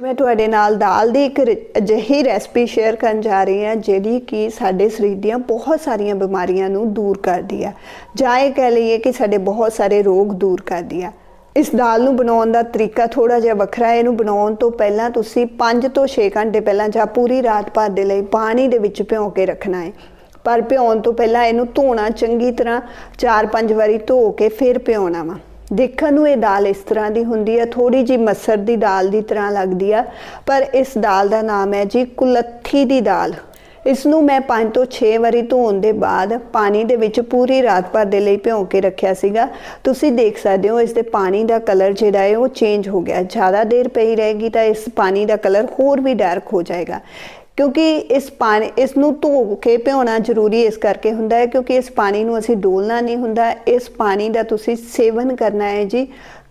ਮੈਂ ਤੁਹਾਡੇ ਨਾਲ ਦਾਲ ਦੀ ਇੱਕ ਰ- ਅਜਿਹੀ ਰੈਸਪੀ ਸ਼ੇਅਰ ਕਰਨ ਜਾ ਰਹੀ ਹਾਂ, ਜਿਹੜੀ ਕਿ ਸਾਡੇ ਸਰੀਰ ਦੀਆਂ ਬਹੁਤ ਸਾਰੀਆਂ ਬਿਮਾਰੀਆਂ ਨੂੰ ਦੂਰ ਕਰਦੀ ਹੈ ਜਾਂ ਇਹ ਕਹਿ ਲਈਏ ਕਿ ਸਾਡੇ ਬਹੁਤ ਸਾਰੇ ਰੋਗ ਦੂਰ ਕਰਦੀ ਹੈ ਇਸ ਦਾਲ ਨੂੰ ਬਣਾਉਣ ਦਾ ਤਰੀਕਾ ਥੋੜਾ ਜਿਹਾ ਵੱਖਰਾ ਹੈ। ਇਹਨੂੰ ਬਣਾਉਣ ਤੋਂ ਪਹਿਲਾਂ ਤੁਸੀਂ 5 ਤੋਂ 6 ਘੰਟੇ ਪਹਿਲਾਂ ਜਾਂ ਪੂਰੀ ਰਾਤ ਭਰ ਦੇ ਲਈ ਪਾਣੀ ਦੇ ਵਿੱਚ ਭਿਓ ਕੇ ਰੱਖਣਾ ਹੈ। ਪਰ ਭਿਉਣ ਤੋਂ ਪਹਿਲਾਂ ਇਹਨੂੰ ਧੋਣਾ, ਚੰਗੀ ਤਰ੍ਹਾਂ 4-5 ਵਾਰੀ ਧੋ ਕੇ ਫਿਰ ਭਿਉਣਾ ਵਾ। ਦੇਖਣ ਨੂੰ ਇਹ ਦਾਲ ਇਸ ਤਰ੍ਹਾਂ ਦੀ ਹੁੰਦੀ ਹੈ ਥੋੜੀ ਜੀ ਮਸਰ ਦੀ ਦਾਲ ਦੀ ਤਰ੍ਹਾਂ ਲੱਗਦੀ ਆ, ਪਰ ਇਸ ਦਾਲ ਦਾ ਨਾਮ ਹੈ ਜੀ ਕੁਲੱਥੀ ਦੀ ਦਾਲ। ਇਸ ਨੂੰ ਮੈਂ 5 ਤੋਂ 6 ਵਾਰੀ ਧੋਣ ਦੇ ਬਾਅਦ ਪਾਣੀ ਦੇ ਵਿੱਚ ਪੂਰੀ ਰਾਤ ਭਰ ਦੇ ਲਈ ਭਿਉਂ ਕੇ ਰੱਖਿਆ ਸੀਗਾ। ਤੁਸੀਂ ਦੇਖ ਸਕਦੇ ਹੋ ਇਸ ਦੇ ਪਾਣੀ ਦਾ ਕਲਰ ਜਿਹੜਾ ਹੈ ਉਹ ਚੇਂਜ ਹੋ ਗਿਆ। ਜ਼ਿਆਦਾ ਦੇਰ ਪਈ ਰਹੇਗੀ ਤਾਂ ਇਸ ਪਾਣੀ ਦਾ ਕਲਰ ਹੋਰ ਵੀ ਡਾਰਕ ਹੋ ਜਾਏਗਾ। ਕਿਉਂਕਿ ਇਸ ਪਾਣੀ, ਇਸ ਨੂੰ ਧੋ ਕੇ ਭਿਉਣਾ ਜ਼ਰੂਰੀ ਇਸ ਕਰਕੇ ਹੁੰਦਾ ਹੈ, ਕਿਉਂਕਿ ਇਸ ਪਾਣੀ ਨੂੰ ਅਸੀਂ ਡੋਲਣਾ ਨਹੀਂ ਹੁੰਦਾ। ਇਸ ਪਾਣੀ ਦਾ ਤੁਸੀਂ ਸੇਵਨ ਕਰਨਾ ਹੈ ਜੀ,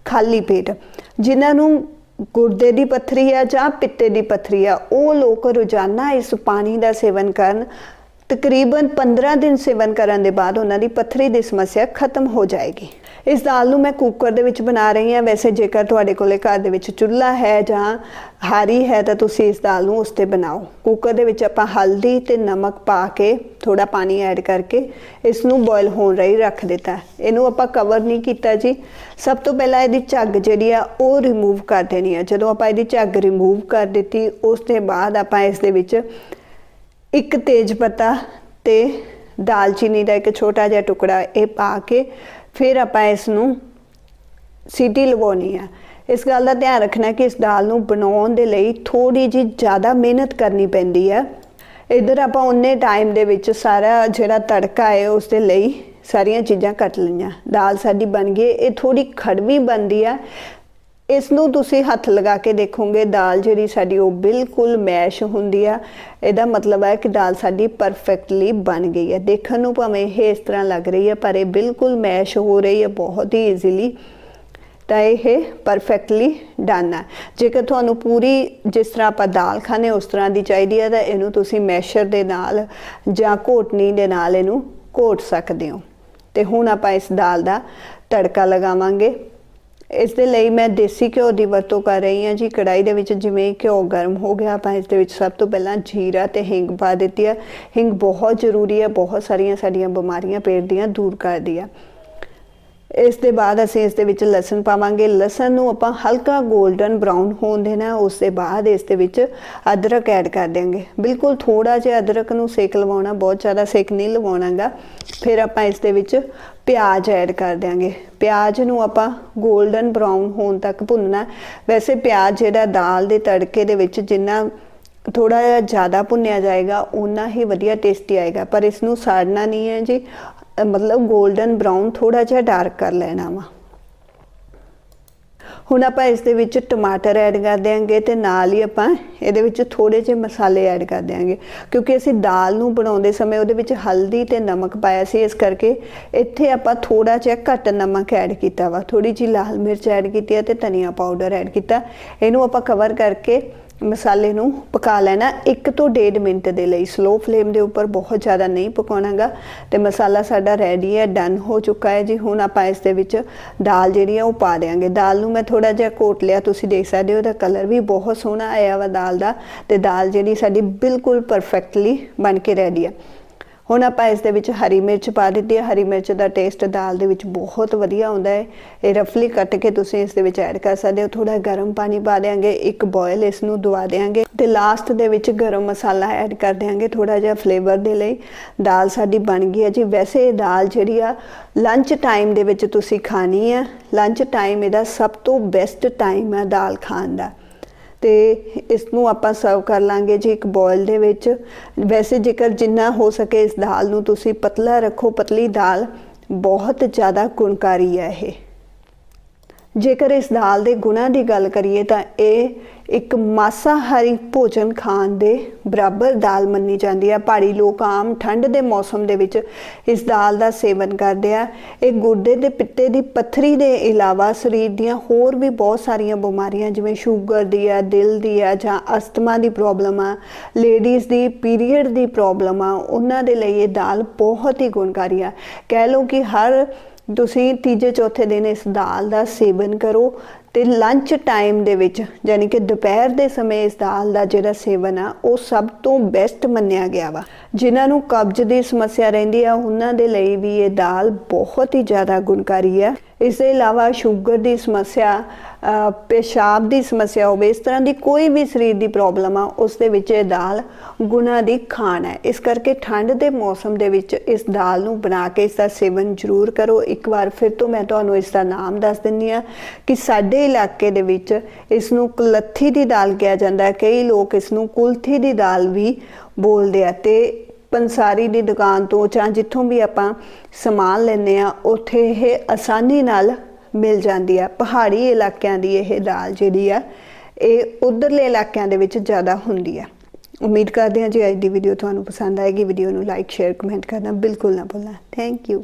ਖਾਲੀ ਪੇਟ। ਜਿਨ੍ਹਾਂ ਨੂੰ ਗੁਰਦੇ ਦੀ ਪੱਥਰੀ ਆ ਜਾਂ ਪਿੱਤੇ ਦੀ ਪੱਥਰੀ ਆ, ਉਹ ਲੋਕ ਰੋਜ਼ਾਨਾ ਇਸ ਪਾਣੀ ਦਾ ਸੇਵਨ ਕਰਨ। ਤਕਰੀਬਨ 15 ਦਿਨ ਸੇਵਨ ਕਰਨ ਦੇ ਬਾਅਦ ਉਹਨਾਂ ਦੀ ਪੱਥਰੀ ਦੀ ਸਮੱਸਿਆ ਖਤਮ ਹੋ ਜਾਏਗੀ। ਇਸ ਦਾਲ ਨੂੰ ਮੈਂ ਕੁੱਕਰ ਦੇ ਵਿੱਚ ਬਣਾ ਰਹੀ ਹਾਂ। ਵੈਸੇ ਜੇਕਰ ਤੁਹਾਡੇ ਕੋਲੇ ਘਰ ਦੇ ਵਿੱਚ ਚੁੱਲ੍ਹਾ ਹੈ ਜਾਂ ਹਾਰੀ ਹੈ ਤਾਂ ਤੁਸੀਂ ਇਸ ਦਾਲ ਨੂੰ ਉਸ ਤੇ ਬਣਾਓ। ਕੁੱਕਰ ਦੇ ਵਿੱਚ ਆਪਾਂ ਹਲਦੀ ਤੇ ਨਮਕ ਪਾ ਕੇ ਥੋੜਾ ਪਾਣੀ ਐਡ ਕਰਕੇ ਇਸ ਨੂੰ ਬੋਇਲ ਹੋਣ ਲਈ ਰੱਖ ਦਿੱਤਾ। ਇਹਨੂੰ ਆਪਾਂ ਕਵਰ ਨਹੀਂ ਕੀਤਾ ਜੀ। ਸਭ ਤੋਂ ਪਹਿਲਾਂ ਇਹਦੀ ਝੱਗ ਜਿਹੜੀ ਆ, ਉਹ ਰਿਮੂਵ ਕਰ ਦੇਣੀ ਆ। ਜਦੋਂ ਆਪਾਂ ਇਹਦੀ ਝੱਗ ਰਿਮੂਵ ਕਰ ਦਿੱਤੀ, ਉਸ ਦੇ ਬਾਅਦ ਆਪਾਂ ਇਸ ਦੇ ਵਿੱਚ ਇੱਕ ਤੇਜ ਪੱਤਾ ਤੇ ਦਾਲਚੀਨੀ ਦਾ ਇੱਕ ਛੋਟਾ ਜਿਹਾ ਟੁਕੜਾ ਇਹ ਪਾ ਕੇ ਫਿਰ ਆਪਾਂ ਇਸ ਨੂੰ ਸੀਟੀ ਲਵਾਉਣੀ ਆ। ਇਸ ਗੱਲ ਦਾ ਧਿਆਨ ਰੱਖਣਾ ਕਿ ਇਸ ਦਾਲ ਨੂੰ ਬਣਾਉਣ ਦੇ ਲਈ ਥੋੜੀ ਜੀ ਜ਼ਿਆਦਾ ਮਿਹਨਤ ਕਰਨੀ ਪੈਂਦੀ ਹੈ ਇਧਰ ਆਪਾਂ ਉਹਨੇ ਟਾਈਮ ਦੇ ਵਿੱਚ ਸਾਰਾ ਜਿਹੜਾ ਤੜਕਾ ਹੈ ਉਸ ਦੇ ਲਈ ਸਾਰੀਆਂ ਚੀਜ਼ਾਂ ਕੱਟ ਲਈਆਂ। ਦਾਲ ਸਾਡੀ ਬਣ ਗਈ, ਇਹ ਥੋੜੀ ਖੜਵੀ ਬਣਦੀ ਆ ਇਸ ਨੂੰ ਤੁਸੀਂ ਹੱਥ ਲਗਾ ਕੇ ਦੇਖੋਗੇ, ਦਾਲ ਜਿਹੜੀ ਸਾਡੀ ਉਹ ਬਿਲਕੁਲ ਮੈਸ਼ ਹੁੰਦੀ ਆ। ਇਹਦਾ ਮਤਲਬ ਹੈ ਕਿ ਦਾਲ ਸਾਡੀ ਪਰਫੈਕਟਲੀ ਬਣ ਗਈ ਹੈ। ਦੇਖਣ ਨੂੰ ਭਾਵੇਂ ਇਹ ਇਸ ਤਰ੍ਹਾਂ ਲੱਗ ਰਹੀ ਹੈ, ਪਰ ਇਹ ਬਿਲਕੁਲ ਮੈਸ਼ ਹੋ ਰਹੀ ਹੈ, ਬਹੁਤ ਹੀ ਈਜ਼ੀਲੀ ਤਾਂ ਇਹ ਪਰਫੈਕਟਲੀ ਡਨ ਹੈ। ਜੇਕਰ ਤੁਹਾਨੂੰ ਪੂਰੀ ਜਿਸ ਤਰ੍ਹਾਂ ਆਪਾਂ ਦਾਲ ਖਾਣੇ ਉਸ ਤਰ੍ਹਾਂ ਦੀ ਚਾਹੀਦੀ ਹੈ, ਤਾਂ ਇਹਨੂੰ ਤੁਸੀਂ ਮੈਸ਼ਰ ਦੇ ਨਾਲ ਜਾਂ ਘੋਟਣੀ ਦੇ ਨਾਲ ਇਹਨੂੰ ਘੋਟ ਸਕਦੇ ਹੋ। ਤੇ ਹੁਣ ਆਪਾਂ ਇਸ ਦਾਲ ਦਾ ਤੜਕਾ ਲਗਾਵਾਂਗੇ। ਇਸ ਦੇ ਲਈ ਮੈਂ ਦੇਸੀ ਘਿਓ ਦੀ ਵਰਤੋਂ ਕਰ ਰਹੀ ਹਾਂ ਜੀ। ਕੜਾਈ ਦੇ ਵਿੱਚ ਜਿਵੇਂ ਘਿਓ ਗਰਮ ਹੋ ਗਿਆ ਆਪਾਂ ਇਸ ਦੇ ਵਿੱਚ ਸਭ ਤੋਂ ਪਹਿਲਾਂ ਜੀਰਾ ਤੇ ਹਿੰਗ ਪਾ ਦਿੱਤੀ ਹੈ ਹਿੰਗ ਬਹੁਤ ਜ਼ਰੂਰੀ ਹੈ, ਬਹੁਤ ਸਾਰੀਆਂ ਸਾਡੀਆਂ ਬਿਮਾਰੀਆਂ ਪੇਟ ਦੀਆਂ ਦੂਰ ਕਰਦੀ ਹੈ ਇਸ ਦੇ ਬਾਅਦ ਅਸੀਂ ਇਸ ਦੇ ਵਿੱਚ ਲਸਣ ਪਾਵਾਂਗੇ। ਲਸਣ ਨੂੰ ਆਪਾਂ ਹਲਕਾ 골ਡਨ ਬ੍ਰਾਊਨ ਹੋਣ ਦੇਣਾ ਉਸ ਦੇ ਬਾਅਦ ਇਸ ਦੇ ਵਿੱਚ ਅਦਰਕ ਐਡ ਕਰ ਦੇਵਾਂਗੇ ਬਿਲਕੁਲ ਥੋੜਾ ਜਿਹਾ ਅਦਰਕ ਨੂੰ ਸੇਕ ਲਵਾਉਣਾ, ਬਹੁਤ ਜ਼ਿਆਦਾ ਸੇਕ ਨਹੀਂ ਲਵਾਉਣਾਗਾ। ਫਿਰ ਆਪਾਂ ਇਸ ਦੇ ਵਿੱਚ ਪਿਆਜ਼ ਐਡ ਕਰ ਦਿਆਂਗੇ। ਪਿਆਜ਼ ਨੂੰ ਆਪਾਂ 골ਡਨ ਬ੍ਰਾਊਨ ਹੋਣ ਤੱਕ ਭੁੰਨਣਾ ਵੈਸੇ ਪਿਆਜ਼ ਜਿਹੜਾ ਦਾਲ ਦੇ ਤੜਕੇ ਦੇ ਵਿੱਚ ਜਿੰਨਾ ਥੋੜਾ ਜਿਹਾ ਜ਼ਿਆਦਾ ਭੁੰਨਿਆ ਜਾਏਗਾ ਉਨਾ ਹੀ ਵਧੀਆ ਟੇਸਟੀ ਆਏਗਾ। ਪਰ ਇਸ ਨੂੰ ਸਾੜਨਾ ਨਹੀਂ ਹੈ ਜੀ। ਮਤਲਬ 골ਡਨ ਬ੍ਰਾਊਨ ਥੋੜਾ ਜਿਹਾ ਡਾਰਕ ਕਰ ਲੈਣਾ ਵਾ। ਹੁਣ ਆਪਾਂ ਇਸ ਦੇ ਵਿੱਚ ਟਮਾਟਰ ਐਡ ਕਰ ਦਿਆਂਗੇ ਤੇ ਨਾਲ ਹੀ ਆਪਾਂ ਇਹਦੇ ਵਿੱਚ ਥੋੜੇ ਜਿਹੇ ਮਸਾਲੇ ਐਡ ਕਰ ਦਿਆਂਗੇ। ਕਿਉਂਕਿ ਅਸੀਂ ਦਾਲ ਨੂੰ ਬਣਾਉਂਦੇ ਸਮੇਂ ਉਹਦੇ ਵਿੱਚ ਹਲਦੀ ਤੇ ਨਮਕ ਪਾਇਆ ਸੀ, ਇਸ ਕਰਕੇ ਇੱਥੇ ਆਪਾਂ ਥੋੜਾ ਜਿਹਾ ਘੱਟ ਨਮਕ ਐਡ ਕੀਤਾ ਵਾ। ਥੋੜੀ ਜਿਹੀ ਲਾਲ ਮਿਰਚ ਐਡ ਕੀਤੀ ਹੈ ਤੇ ਧਨੀਆ ਪਾਊਡਰ ਐਡ ਕੀਤਾ। ਇਹਨੂੰ ਆਪਾਂ ਕਵਰ ਕਰਕੇ ਮਸਾਲੇ ਨੂੰ ਪਕਾ ਲੈਣਾ। 1 ਤੋਂ 1.5 ਮਿੰਟ ਦੇ ਲਈ। ਸਲੋ ਫਲੇਮ ਦੇ ਉੱਪਰ ਬਹੁਤ ਜ਼ਿਆਦਾ ਨਹੀਂ ਪਕਾਉਣਾਗਾ। ਤੇ ਮਸਾਲਾ ਸਾਡਾ ਰੈਡੀ ਹੈ ਡਨ ਹੋ ਚੁੱਕਾ ਹੈ ਜੀ। ਹੁਣ ਆਪਾਂ ਇਸ ਦੇ ਵਿੱਚ ਦਾਲ ਜਿਹੜੀ ਹੈ ਉਹ ਪਾ ਦੇਾਂਗੇ ਦਾਲ ਨੂੰ ਮੈਂ ਥੋੜਾ ਜਿਹਾ ਕੋਟ ਲਿਆ। ਤੁਸੀਂ ਦੇਖ ਸਕਦੇ ਹੋ ਉਹਦਾ ਕਲਰ ਵੀ ਬਹੁਤ ਸੋਹਣਾ ਆਇਆ ਵਾ ਦਾਲ ਦਾ। ਤੇ ਦਾਲ ਜਿਹੜੀ ਸਾਡੀ ਬਿਲਕੁਲ ਪਰਫੈਕਟਲੀ ਬਣ ਕੇ ਰੈਡੀ ਹੈ ਹੁਣ ਆਪਾਂ ਇਸ ਦੇ ਵਿੱਚ ਹਰੀ ਮਿਰਚ ਪਾ ਦਿੱਤੀ ਹੈ। ਹਰੀ ਮਿਰਚ ਦਾ ਟੇਸਟ ਦਾਲ ਦੇ ਵਿੱਚ ਬਹੁਤ ਵਧੀਆ ਆਉਂਦਾ ਹੈ। ਇਹ ਰਫਲੀ ਕੱਟ ਕੇ ਤੁਸੀਂ ਇਸ ਦੇ ਵਿੱਚ ਐਡ ਕਰ ਸਕਦੇ ਹੋ। ਥੋੜਾ ਗਰਮ ਪਾਣੀ ਪਾ ਦੇਾਂਗੇ ਇੱਕ ਬੋਇਲ ਇਸ ਨੂੰ ਦਵਾ ਦੇਾਂਗੇ ਤੇ ਲਾਸਟ ਦੇ ਵਿੱਚ ਗਰਮ ਮਸਾਲਾ ਐਡ ਕਰ ਦੇਾਂਗੇ ਥੋੜਾ ਜਿਹਾ ਫਲੇਵਰ ਦੇ ਲਈ। ਦਾਲ ਸਾਡੀ ਬਣ ਗਈ ਹੈ ਜੀ। ਵੈਸੇ ਇਹ ਦਾਲ ਜਿਹੜੀ ਆ ਲੰਚ ਟਾਈਮ ਦੇ ਵਿੱਚ ਤੁਸੀਂ ਖਾਣੀ ਹੈ ਲੰਚ ਟਾਈਮ ਇਹਦਾ ਸਭ ਤੋਂ ਬੈਸਟ ਟਾਈਮ ਹੈ ਦਾਲ ਖਾਣ ਦਾ। ਤੇ ਇਸ ਨੂੰ ਆਪਾਂ ਸਰਵ ਕਰ ਲਾਂਗੇ ਜੀ ਇੱਕ ਬੋਇਲ ਦੇ ਵਿੱਚ। ਵੈਸੇ ਜੇਕਰ ਜਿੰਨਾ ਹੋ ਸਕੇ ਇਸ ਦਾਲ ਨੂੰ ਤੁਸੀਂ ਪਤਲਾ ਰੱਖੋ। ਪਤਲੀ ਦਾਲ ਬਹੁਤ ਜ਼ਿਆਦਾ ਗੁਣਕਾਰੀ ਹੈ ਇਹ। ਜੇਕਰ ਇਸ ਦਾਲ ਦੇ ਗੁਣਾਂ ਦੀ ਗੱਲ ਕਰੀਏ ਤਾਂ ਇਹ ਇੱਕ ਮਾਸਾਹਾਰੀ ਭੋਜਨ ਖਾਣ ਦੇ ਬਰਾਬਰ ਦਾਲ ਮੰਨੀ ਜਾਂਦੀ ਹੈ ਪਹਾੜੀ ਲੋਕ ਆਮ ਠੰਡ ਦੇ ਮੌਸਮ ਦੇ ਵਿੱਚ ਇਸ ਦਾਲ ਦਾ ਸੇਵਨ ਕਰਦੇ ਆ। ਇਹ ਗੁਰਦੇ ਤੇ ਪਿੱਤੇ ਦੀ ਪੱਥਰੀ ਦੇ ਇਲਾਵਾ ਸਰੀਰ ਦੀਆਂ ਹੋਰ ਵੀ ਬਹੁਤ ਸਾਰੀਆਂ ਬਿਮਾਰੀਆਂ, ਜਿਵੇਂ ਸ਼ੂਗਰ ਦੀ ਆ, ਦਿਲ ਦੀ ਆ ਜਾਂ ਅਸਥਮਾ ਦੀ ਪ੍ਰੋਬਲਮ ਆ, ਲੇਡੀਜ਼ ਦੀ ਪੀਰੀਅਡ ਦੀ ਪ੍ਰੋਬਲਮ ਆ, ਉਹਨਾਂ ਦੇ ਲਈ ਇਹ ਦਾਲ ਬਹੁਤ ਹੀ ਗੁਣਕਾਰੀ ਆ। ਕਹਿ ਲਓ ਕਿ ਹਰ ਤੁਸੀਂ ਤੀਜੇ ਚੌਥੇ ਦਿਨ ਇਸ ਦਾਲ ਦਾ ਸੇਵਨ ਕਰੋ। ਤੇ ਲੰਚ ਟਾਈਮ ਦੇ ਵਿੱਚ ਯਾਨੀ ਕਿ ਦੁਪਹਿਰ ਦੇ ਸਮੇਂ ਇਸ ਦਾਲ ਦਾ ਜਿਹੜਾ ਸੇਵਨ ਆ, ਉਹ ਸਭ ਤੋਂ ਬੈਸਟ ਮੰਨਿਆ ਗਿਆ ਵਾ। ਜਿਨ੍ਹਾਂ ਨੂੰ ਕਬਜ਼ ਦੀ ਸਮੱਸਿਆ ਰਹਿੰਦੀ ਆ, ਉਹਨਾਂ ਦੇ ਲਈ ਵੀ ਇਹ ਦਾਲ ਬਹੁਤ ਹੀ ਜ਼ਿਆਦਾ ਗੁਣਕਾਰੀ ਆ। ਇਸ ਦੇ ਇਲਾਵਾ ਸ਼ੂਗਰ ਦੀ ਸਮੱਸਿਆ ਪੇਸ਼ਾਬ ਦੀ ਸਮੱਸਿਆ ਹੋਵੇ, ਇਸ ਤਰ੍ਹਾਂ ਦੀ ਕੋਈ ਵੀ ਸਰੀਰ ਦੀ ਪ੍ਰੋਬਲਮ ਆ, ਉਸ ਦੇ ਵਿੱਚ ਇਹ ਦਾਲ ਗੁਣਾ ਦੀ ਖਾਣ ਹੈ ਇਸ ਕਰਕੇ ਠੰਡ ਦੇ ਮੌਸਮ ਦੇ ਵਿੱਚ ਇਸ ਦਾਲ ਨੂੰ ਬਣਾ ਕੇ ਇਸ ਦਾ ਸੇਵਨ ਜ਼ਰੂਰ ਕਰੋ। ਇੱਕ ਵਾਰ ਫਿਰ ਤੋਂ ਮੈਂ ਤੁਹਾਨੂੰ ਇਸ ਦਾ ਨਾਮ ਦੱਸ ਦਿੰਨੀ ਆ ਕਿ ਸਾਡੇ ਇਲਾਕੇ ਦੇ ਵਿੱਚ ਇਸ ਨੂੰ ਕੁਲੱਥੀ ਦੀ ਦਾਲ ਕਿਹਾ ਜਾਂਦਾ ਹੈ। ਕਈ ਲੋਕ ਇਸ ਨੂੰ ਕੁਲਥੀ ਦੀ ਦਾਲ ਵੀ ਬੋਲਦੇ ਆ ਤੇ ਪੰਸਾਰੀ ਦੀ ਦੁਕਾਨ ਤੋਂ ਜਾਂ ਜਿੱਥੋਂ ਵੀ ਆਪਾਂ ਸਮਾਨ ਲੈਂਦੇ ਆ, ਉੱਥੇ ਇਹ ਆਸਾਨੀ ਨਾਲ ਮਿਲ ਜਾਂਦੀ ਆ। ਪਹਾੜੀ ਇਲਾਕਿਆਂ ਦੀ ਇਹ ਦਾਲ ਜਿਹੜੀ ਆ, ਇਹ ਉਧਰਲੇ ਇਲਾਕਿਆਂ ਦੇ ਵਿੱਚ ਜ਼ਿਆਦਾ ਹੁੰਦੀ ਆ। ਉਮੀਦ ਕਰਦੇ ਹਾਂ ਜੀ ਅੱਜ ਦੀ ਵੀਡੀਓ ਤੁਹਾਨੂੰ ਪਸੰਦ ਆਏਗੀ। ਵੀਡੀਓ ਨੂੰ ਲਾਈਕ ਸ਼ੇਅਰ ਕਮੈਂਟ ਕਰਨਾ ਬਿਲਕੁਲ ਨਾ ਭੁੱਲਣਾ। Thank you